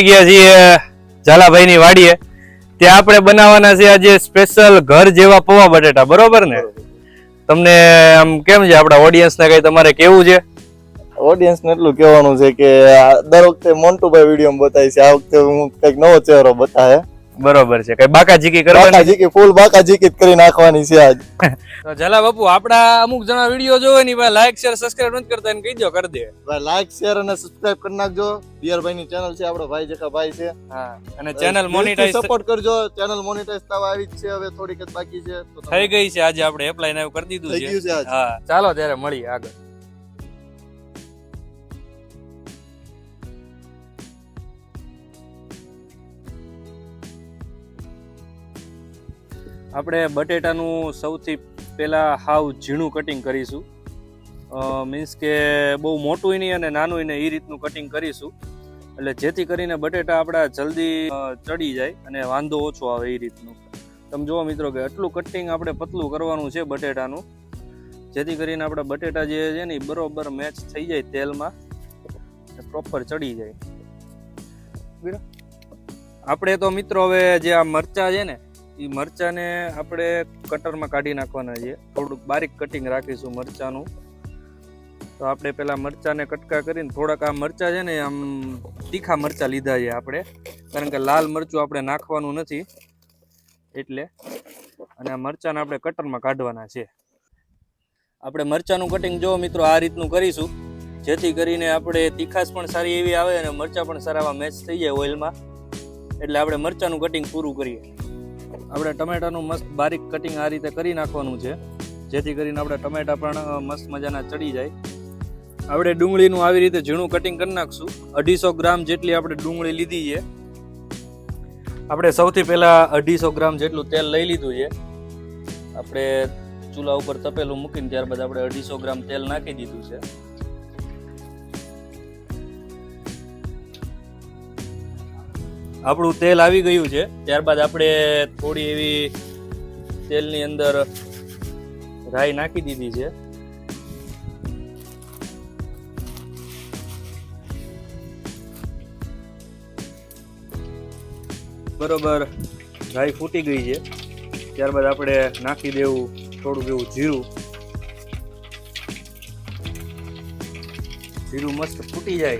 આવી ગયા છીએ ઝાલાભાઈની વાડીએ. ત્યાં આપણે બનાવવાના છે આજે સ્પેશિયલ ઘર જેવા પૌવા બટેટા બરોબર ને? તમને આમ કેમ છે આપણા ઓડિયન્સ ને કઈ તમારે કેવું છે? ઓડિયન્સ ને એટલું કહેવાનું છે કે દર વખતે મોન્ટુભાઈ વીડિયો બતાવી છે આ વખતે હું કંઈક નવો ચહેરો બતાવે. બરોબર છે. કઈ બાકાજીકી કરવાની? બાકા જીકી ફૂલ બાકા જીકી કરી નાખવાની છે આજ. તો જલા બાપુ આપડા અમુક જણા વિડિયો જોવે ની ભાઈ લાઈક શેર સબસ્ક્રાઇબ નથી કરતા એને કહી દો કરી દે. ભાઈ લાઈક શેર અને સબસ્ક્રાઇબ કરી નાખજો. ડિયર ભાઈ ની ચેનલ છે આપણો ભાઈ જેકા ભાઈ છે. હા અને ચેનલ મોનિટાઈઝ સપોર્ટ કરજો. ચેનલ મોનેટાઈઝ થવા આવી જ છે હવે થોડીક જ બાકી છે. થઈ ગઈ છે આજે આપણે એપ્લાય ને કરી દીધું છે. ગયું છે આજ. હા. ચાલો ત્યારે મળીએ આગળ. આપણે બટેટાનું સૌથી પહેલાં હાવ ઝીણું કટિંગ કરીશું. મીન્સ કે બહુ મોટું નહીં અને નાનું નહીં એ રીતનું કટિંગ કરીશું. એટલે જેથી કરીને બટેટા આપણા જલ્દી ચડી જાય અને વાંધો ઓછો આવે એ રીતનું. તમે જુઓ મિત્રો કે આટલું કટિંગ આપણે પતલું કરવાનું છે બટેટાનું. જેથી કરીને આપણા બટેટા જે છે ને એ બરોબર મેચ થઈ જાય તેલમાં પ્રોપર ચડી જાય? આપણે તો મિત્રો હવે જે આ મરચા છે ને એ મરચાને આપણે કટરમાં કાઢી નાખવાના છે થોડુંક બારીક કટિંગ રાખીશું મરચાનું. તો આપણે પેલા મરચાંને કટકા કરીને થોડાક આ મરચાં છે ને, આમ તીખા મરચાં લીધા છે આપણે. કારણ કે લાલ મરચું આપણે નાખવાનું નથી. એટલે અને આ મરચાંને આપણે કટરમાં કાઢવાના છે. આપણે મરચાંનું કટિંગ જો મિત્રો, આ રીતનું કરીશું. જેથી કરીને આપણે તીખાશ પણ સારી એવી આવે અને મરચાં પણ સારા મેચ થઈ જાય ઓઇલમાં એટલે આપણે મરચાંનું કટિંગ પૂરું કરીએ. આપણે ટમેટાનું મસ્ત બારીક કટિંગ આ રીતે કરી નાખવાનું છે. જેથી કરીને આપણે ટમેટા પણ મસ્ત મજાના ચડી જાય. આપણે ડુંગળીનું આવી રીતે ઝીણું કટિંગ કરી નાખશું. અઢીસો ગ્રામ જેટલી આપણે ડુંગળી લીધી છે. આપણે સૌથી પહેલાં અઢીસો ગ્રામ જેટલું તેલ લઈ લીધું છે. આપણે ચૂલા ઉપર તપેલું મૂકીને ત્યારબાદ આપણે અઢીસો ગ્રામ તેલ નાખી દીધું છે. આપણું તેલ આવી ગયું છે. ત્યારબાદ આપણે થોડી એવી તેલની અંદર રાઈ નાખી દીધી છે. બરોબર રાઈ ફૂટી ગઈ છે. ત્યારબાદ આપણે નાખી દેવું થોડુંક એવું જીરું. જીરું મસ્ત ફૂટી જાય.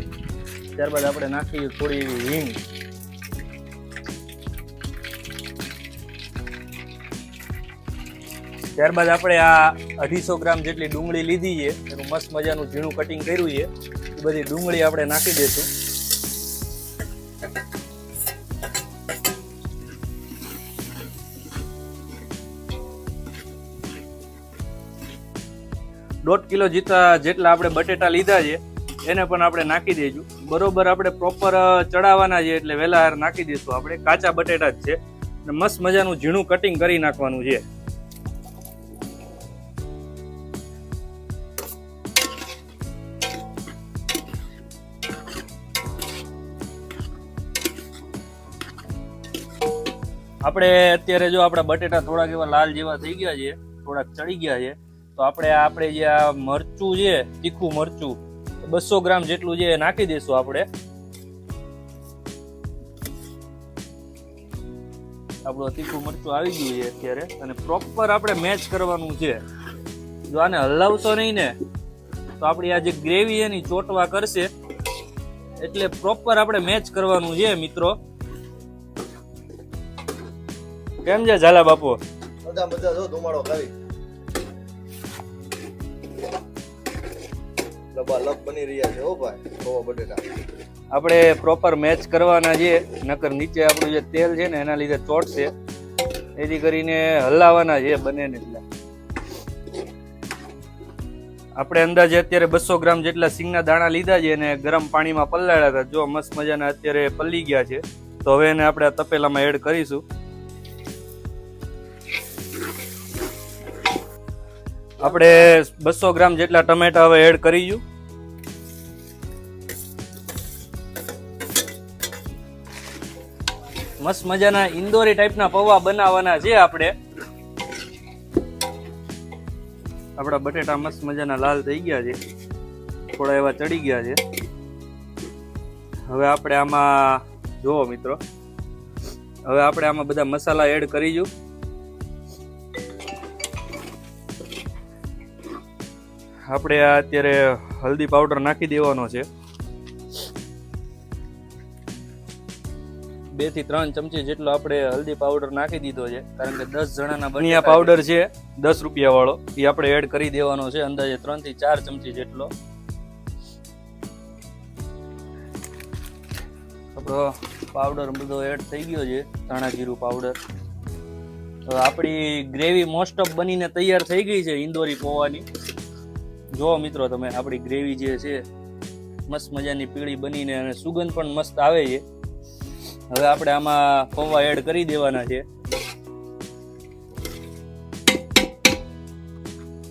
ત્યારબાદ આપણે નાખી થોડી એવી હિંગ. ત્યારબાદ આપણે આ અઢીસો ગ્રામ જેટલી ડુંગળી લીધી છે, એનું મસ્ત મજાનું ઝીણું કટિંગ કર્યું છે. એ બધી ડુંગળી આપણે નાખી દઈશું દોઢ કિલો જીતા જેટલા આપણે બટેટા લીધા છે, એને પણ આપણે નાખી દઈશું બરોબર આપણે પ્રોપર ચડાવવાના છે એટલે વહેલા નાખી દઈશું આપણે કાચા બટેટા જ છે. અને મસ્ત મજાનું ઝીણું કટિંગ કરી નાખવાનું છે. આપણે અત્યારે જો આપણા બટેટા થોડાક એવા લાલ જેવા થઈ ગયા છે, થોડાક ચડી ગયા છે, તો આપણે આપણે જે આ મરચું છે, તીખું મરચું બસો ગ્રામ જેટલું છે એ નાખી દઈશું આપણે. આપણું તીખું મરચું આવી ગયું છે અત્યારે, અને પ્રોપર આપણે મેચ કરવાનું છે. જો આને હલાવશો નહીં ને, તો આપણી આ જે ગ્રેવી એની ચોટવા કરશે, એટલે પ્રોપર આપણે મેચ કરવાનું છે, મિત્રો. કેમ છે ઝાલા બાપુ? બધા બધા જો ધુમાડો કરી લબા લબ બની રહ્યા છે હો ભાઈ ખોવા બટેટા. આપણે પ્રોપર મેચ કરવાના છે નકર નીચે આપણું જે તેલ છે ને એના લીધે ચોટશે. એથી કરીને હલાવવાના છે બને ને એટલે. આપણે અંદાજે અત્યારે બસો ગ્રામ જેટલા સિંગના દાણા લીધા છે અને ગરમ પાણીમાં પલાળ્યા હતા. જો મસ્ત મજાના અત્યારે પલ્લી ગયા છે. તો હવે એને આપણે તપેલામાં એડ કરીશું. આપણે બસો ગ્રામ જેટલા ટમેટા હવે એડ કરીશું મસ્ત મજાના ઇન્દોરી ટાઈપના પૌવા બનાવવાના છે આપણે. આપણા બટેટા મસ્ત મજાના લાલ થઈ ગયા છે. થોડા એવા ચડી ગયા છે. હવે આપણે આમાં, જુઓ મિત્રો. હવે આપણે આમાં બધા મસાલા એડ કરીશું આપણે આ અત્યારે હલ્દી પાવડર નાખી દેવાનો છે. બેથી ત્રણ ચમચી જેટલો આપણે હલ્દી પાવડર નાખી દીધો છે. કારણ કે દસ જણાના બનિયા પાવડર છે. દસ રૂપિયા વાળો. એ આપણે એડ કરી દેવાનો છે અંદાજે ત્રણથી ચાર ચમચી જેટલો. આપણો પાવડર બધો એડ થઈ ગયો છે ધાણા જીરું પાવડર તો આપણી ગ્રેવી મોસ્ટ ઓફ બનીને તૈયાર થઈ ગઈ છે ઇન્દોરી પૌવાની. જુઓ મિત્રો તમે આપણી ગ્રેવી જે છે, મસ્ત મજાની પીળી બનીને અને સુગંધ પણ મસ્ત આવે છે. હવે આપણે આમાં પૌવા એડ કરી દેવાના છે.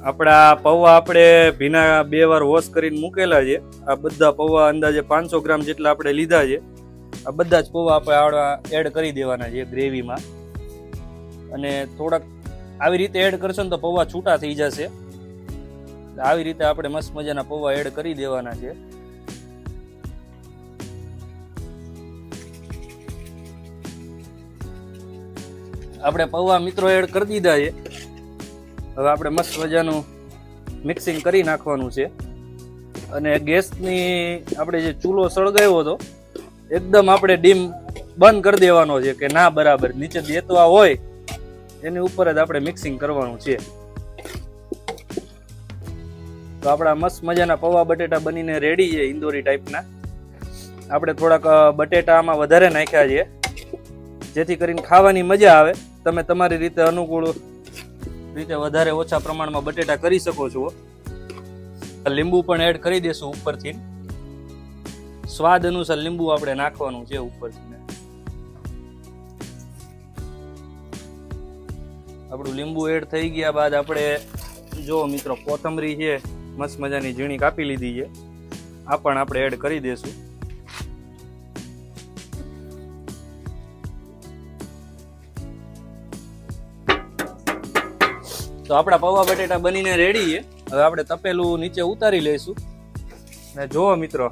આપણા પૌવા આપણે ભીના બે વાર વોશ કરીને મૂકેલા છે. આ બધા પૌવા અંદાજે પાંચસો ગ્રામ જેટલા આપણે લીધા છે. આ બધા જ પૌવા આપણે એડ કરી દેવાના છે ગ્રેવીમાં. અને થોડાક આવી રીતે એડ કરશો ને તો પૌવા છૂટા થઈ જશે. આવી રીતે આપણે મસ્ત મજાના પૌવા એડ કરી દેવાના છે. આપણે પૌવા મિત્રો એડ કરી દીધા છે. હવે આપણે મસ્ત મજાનું મિક્સિંગ કરી નાખવાનું છે. અને ગેસની આપણે જે ચૂલો સળગાવ્યો હતો, એકદમ આપણે ડીમ બંધ કરી દેવાનો છે કે ના બરાબર, નીચે દેતવા હોય, એની ઉપર જ આપણે મિક્સિંગ કરવાનું છે. તો આપણા મસ્ત મજાના પૌવા બટેટા બનીને રેડી છે ઇન્દોરી ટાઈપના આપણે થોડાક બટેટામાં વધારે નાખ્યા છે. જેથી કરીને ખાવાની મજા આવે. તમે તમારી રીતે અનુકૂળ રીતે વધારે ઓછા પ્રમાણમાં બટેટા કરી શકો છો. લીંબુ પણ એડ કરી દેશું ઉપરથી. સ્વાદ અનુસાર લીંબુ આપણે નાખવાનું છે ઉપરથી. આપણું લીંબુ એડ થઈ ગયા બાદ આપણે, જો મિત્રો કોથમરી છે મસ્ત મજાની ઝીણી કાપી લીધી છે. આ પણ આપણે એડ કરી દેશું. તો આપણા પૌવા બટેટા બનીને રેડી છે. હવે આપણે તપેલું નીચે ઉતારી લઈશું. ને જુઓ મિત્રો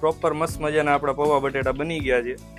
પ્રોપર મસ્ત મજાના આપણા પૌવા બટેટા બની ગયા છે.